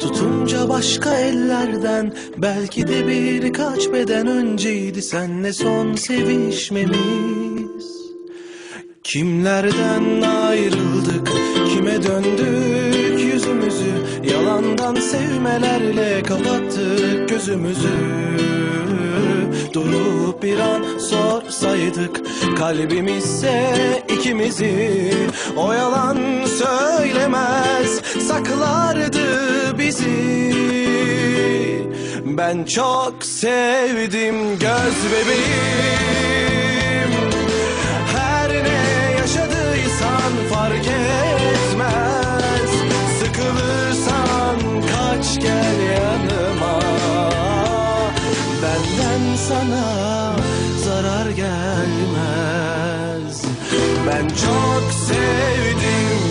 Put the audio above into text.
Tutunca başka ellerden Belki de birkaç beden önceydi. Senle son sevişmemiz. Kimlerden ayrıldık Kime döndük yüzümüzü? Yalandan sevmelerle kapattık gözümüzü. Durup bir an sorsaydık Kalbimizse ikimizi. O yalan söylemez Saklardı Ben çok sevdim göz bebeğim. Her ne yaşadıysan fark etmez. Sıkılırsan kaç gel yanıma. Benden sana zarar gelmez. Ben çok sevdim.